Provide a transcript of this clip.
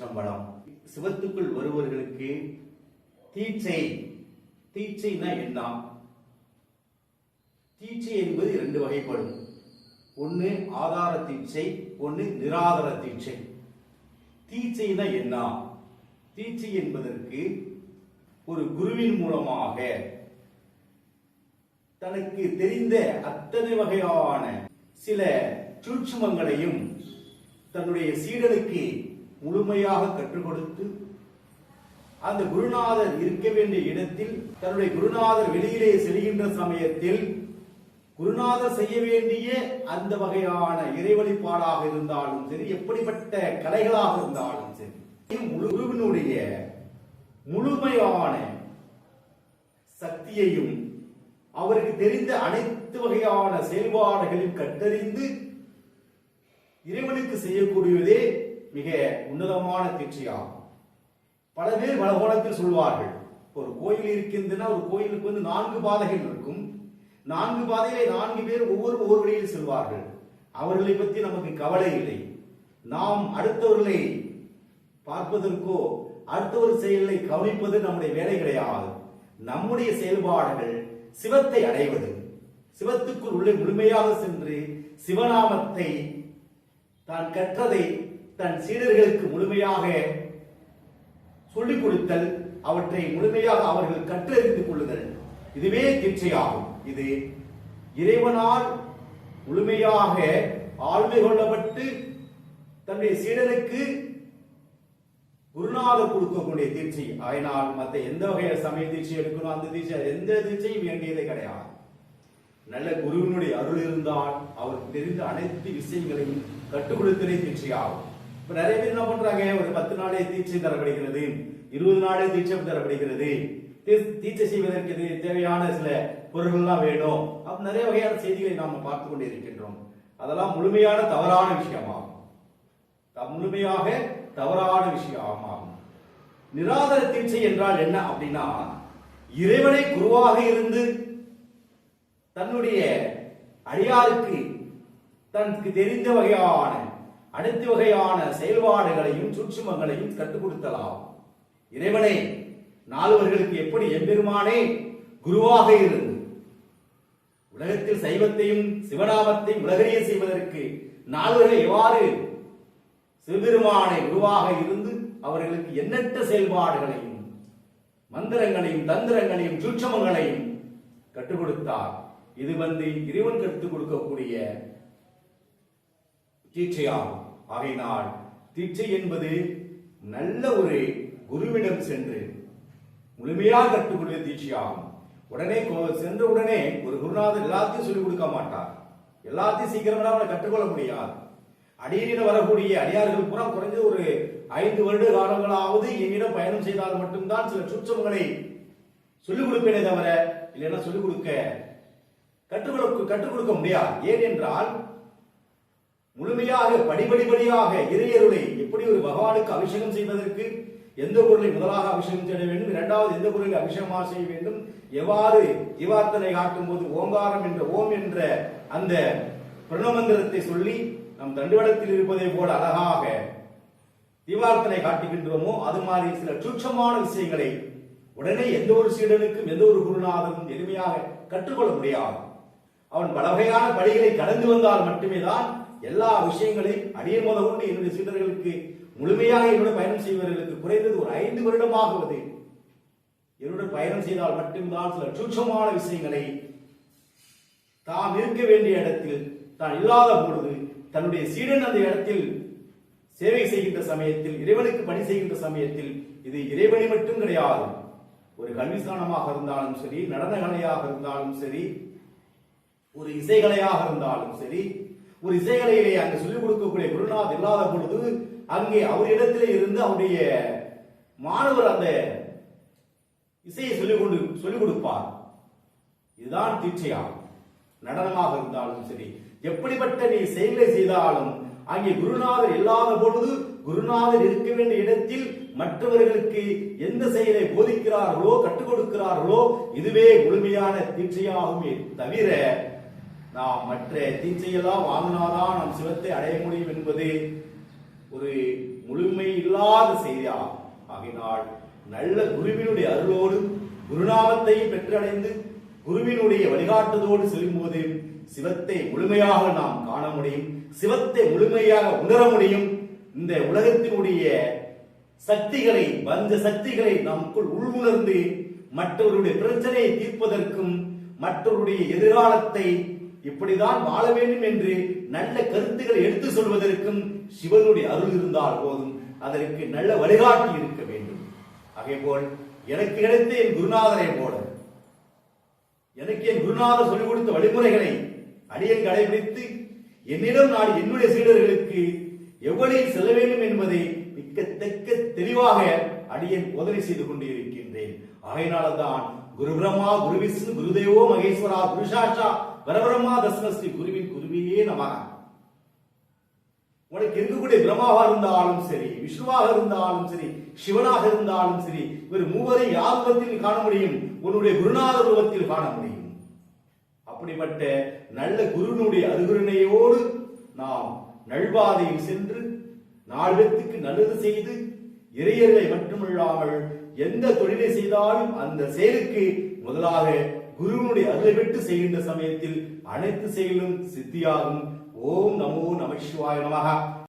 சிற்றம்பலம். சிவத்துக்குள் வருபவர்களுக்கு தீட்சை. தீட்சைனா என்ன தீட்சை என்பது இரண்டு வகைப்படும். ஒன்று ஆதார தீட்சை ஒன்று நிராதார தீட்சை. தீட்சைனா என்ன தீட்சை என்பதற்கு ஒரு குருவின் மூலமாக தனக்கு தெரிந்த அத்தனை வகையான சில சூட்சுமங்களையும் தன்னுடைய சீடனுக்கு முழுமையாக கற்றுக் கொடுத்து அந்த குருநாதர் இருக்க வேண்டிய இடத்தில் தன்னுடைய குருநாதர் வெளியிலே செல்கின்ற சமயத்தில் குருநாதர் செய்ய வேண்டிய அந்த வகையான இறைவழிப்பாடாக இருந்தாலும் சரி எப்படிப்பட்ட கலைகளாக இருந்தாலும் சரி குருவினுடைய முழுமையான சக்தியையும் அவருக்கு தெரிந்த அனைத்து வகையான செயல்பாடுகளையும் கட்டறிந்து இறைவனுக்கு செய்யக்கூடியதே மிக உன்னதமான தீட்சையாகும். பல பேர் பல கோலத்தில் சொல்வார்கள் ஒரு கோயில் இருக்கின்றன ஒரு கோயிலுக்கு வந்து நான்கு பாதைகள் இருக்கும். நான்கு பாதையிலே நான்கு பேர் ஒவ்வொரு ஒவ்வொரு வழியில் செல்வார்கள். அவர்களை பற்றி நமக்கு கவலை இல்லை. நாம் அடுத்தவர்களை பார்ப்பதற்கோ அடுத்தவர் செயலை கவனிப்பது நம்முடைய வேலை கிடையாது. நம்முடைய செயல்பாடுகள் சிவத்தை அடைவது. சிவத்துக்குள் உள்ளே முழுமையாக சென்று சிவநாமத்தை தான் கற்றதை தன் சீடர்களுக்கு முழுமையாக சொல்லிக் கொடுத்தல் அவற்றை முழுமையாக அவர்கள் கற்றறிந்து கொள்ளுதல். இதுவே தீட்சையாகும். இது இறைவனால் முழுமையாக ஆழ்மை கொள்ளப்பட்டு தன்னுடைய சீடனுக்கு குருநாதர் கொடுக்கக்கூடிய தீட்சை. அதனால் மற்ற எந்த வகையான சமய தீட்சை எடுக்கணும்? அந்த தீட்சை எந்த தீட்சையும் வேண்டியதே கிடையாது. நல்ல குருவினுடைய அருள் இருந்தால் அவர் தெரிந்த அனைத்து விஷயங்களையும் கற்றுக் கொடுத்தலே தீட்சையாகும். இப்ப நிறைய பேர் என்ன பண்றாங்க? ஒரு பத்து நாளே தீட்சை தரப்படுகிறது. இருபது நாளே தீட்சை தரப்படுகிறது. தீட்சை செய்வதற்கு தேவையான சில பொருள்கள்லாம் வேணும். அப்ப நிறைய வகையான செய்திகளை நாம பார்த்து கொண்டு இருக்கின்றோம். அதெல்லாம் முழுமையான தவறான விஷயமாகும். முழுமையாக தவறான விஷயம் ஆகும் நிராதர தீட்சை என்றால் என்ன அப்படின்னா இறைவனை குருவாக இருந்து தன்னுடைய அடியாருக்கு தனக்கு தெரிந்த வகையான அனைத்து வகையான செயல்பாடுகளையும் சூட்சுமங்களையும் கற்றுக் கொடுத்தலாம். இறைவனே நால்வர்களுக்கு எப்படி எம்பெருமானே குருவாக இருந்து உலகத்தில் சைவத்தையும் சிவநாமத்தையும் உலகறிய செய்வதற்கு நால்வர்கள் எவ்வாறு சிவபெருமானை குருவாக இருந்து அவர்களுக்கு எண்ணற்ற செயல்பாடுகளையும் மந்திரங்களையும் தந்திரங்களையும் சூட்சமங்களையும் கற்றுக் கொடுத்தார். இது வந்து இறைவன் கற்றுக் கொடுக்கக்கூடிய தீட்சையாகும். ஆகையினால் தீட்சை என்பது நல்ல ஒரு குருவிடம் சென்று முழுமையாக கற்றுக்கொள்வது தீட்சையாகும். உடனே கோ- சென்ற உடனே ஒரு குருநாதர் எல்லாத்தையும் சொல்லிக் கொடுக்க மாட்டார். எல்லாத்தையும் சீக்கிரமா அவனை கற்றுக்கொள்ள முடியாது. அடியில வரக்கூடிய அடியார்கள் பூரா குறைஞ்சது ஒரு ஐந்து வருட காலங்களாவது என்னிடம் பயணம் செய்தால் மட்டும்தான் சில சுற்றங்களை சொல்லிக் கொடுப்பேனே தவிர இல்லைன்னா சொல்லிக் கொடுக்க கற்றுக் கொடுக்க கற்றுக் கொடுக்க முடியாது. ஏன் என்றால் முழுமையாக படிப்படிப்படியாக இறையருளை எப்படி ஒரு பகவானுக்கு அபிஷேகம் செய்வதற்கு எந்த பொருளை முதலாக அபிஷேகம் செய்ய வேண்டும் இரண்டாவது எந்த பொருளை அபிஷேகமாக செய்ய வேண்டும் எவ்வாறு திவார்த்தனை காட்டும் போது ஓங்காரம் என்ற ஓம் என்ற அந்த பிரணமந்திரத்தை சொல்லி நம் தண்டுவடத்தில் இருப்பதை போல அழகாக தீபார்த்தனை காட்டுகின்றோமோ அது மாதிரி சில சூட்சமான விஷயங்களை உடனே எந்த ஒரு சீடனுக்கும் எந்த ஒரு குருநாதனும் எளிமையாக கற்றுக்கொள்ள முடியாது. அவன் பல வகையான படிகளை கடந்து வந்தால் மட்டுமே தான் எல்லா விஷயங்களையும் அடிய முத கொண்டு என்னுடைய சீடர்களுக்கு முழுமையாக என்னுடைய பயணம் செய்வர்களுக்கு குறைந்தது ஒரு ஐந்து வருடமாகுவது என்னுடன் பயணம் செய்தால் மட்டும்தான் சில சூட்சமான விஷயங்களை தாம் இருக்க வேண்டிய இடத்தில் தான் இல்லாத பொழுது தன்னுடைய சீடன் அந்த இடத்தில் சேவை செய்கின்ற சமயத்தில் இறைவனுக்கு பணி செய்கின்ற சமயத்தில் இது இறைவனை மட்டும் கிடையாது. ஒரு கல்விஸ்தானமாக இருந்தாலும் சரி நடன கலையாக இருந்தாலும் சரி ஒரு இசைகலையாக இருந்தாலும் சரி ஒரு இசைகலையிலே அங்கு சொல்லிக் கொடுக்கக்கூடிய குருநாத் இல்லாத பொழுது அங்கே அவரிடத்திலே இருந்து அவருடைய மாணவர் அந்த இசையை சொல்லிக் கொண்டு சொல்லிக் கொடுப்பார். இதுதான் தீட்சையாகும் நடனமாக இருந்தாலும் சரி. எப்படிப்பட்ட நீ செயலை செய்தாலும் அங்கே குருநாதர் இல்லாத பொழுது குருநாதர் இருக்க வேண்டிய இடத்தில் மற்றவர்களுக்கு எந்த செயலை போதிக்கிறார்களோ கற்றுக் கொடுக்கிறார்களோ இதுவே முழுமையான தீட்சையாகுமே தவிர நாம் மற்ற தீச்சையெல்லாம் வாங்கினாதான் நம் சிவத்தை அடைய முடியும் என்பது ஒரு முழுமை இல்லாத செய்தியாகும் ஆகினால் நல்ல குருவினுடைய அருளோடு குருநாமத்தையும் பெற்றடைந்து குருவினுடைய வழிகாட்டுதோடு செல்லும்போது சிவத்தை முழுமையாக நாம் காண முடியும் சிவத்தை முழுமையாக உணர முடியும். இந்த உலகத்தினுடைய சக்திகளை வந்த சக்திகளை நமக்குள் உள்வுணர்ந்து மற்றவருடைய பிரச்சனையை தீர்ப்பதற்கும் மற்றவருடைய எதிர்காலத்தை இப்படிதான் வாழ வேண்டும் என்று நல்ல கருத்துக்களை எடுத்து சொல்வதற்கும் சிவனுடைய அருள் இருந்தால் போதும். அதற்கு நல்ல வழிகாட்டி இருக்க வேண்டும். அதேபோல் எனக்கு கிடைத்த என் குருநாதரை போல எனக்கு என் குருநாதர் சொல்லிக் கொடுத்த வழிமுறைகளை அடியன் கடைபிடித்து என்னிடம் நான் என்னுடைய சீடர்களுக்கு எவ்வளவு செல்ல வேண்டும் என்பதை மிக்கத்தக்க தெளிவாக அடியன் உதவி செய்து கொண்டு இருக்கின்றேன் ஆகையினால்தான் குரு பிரம்மா குரு விஷ்ணு குருதேவோ மகேஸ்வரா குருஷாஷா பரபிரம்மா தஸ்மஸ்ரீ குருவின் குருவியே நமக உனக்கு இருக்கக்கூடிய பிரம்மாவா இருந்தாலும் சரி விஷ்ணுவாக இருந்தாலும் சரி சிவனாக இருந்தாலும் சரி இவர் மூவரை யார் ரூபத்தில் காண முடியும்? உன்னுடைய குருநாத ரூபத்தில் காண முடியும். அப்படிப்பட்ட நல்ல குருனுடைய அருகுருணையோடு நாம் நல்வாதையில் சென்று நாளுக்கு நல்லது செய்து இறையர்களை மட்டுமில்லாமல் எந்த தொழிலை செய்தாலும் அந்த செயலுக்கு முதலாக குருவினுடைய அருளை விட்டு செய்கின்ற சமயத்தில் அனைத்து செயலும் சித்தியாகும். ஓம் நமோ நம சிவாய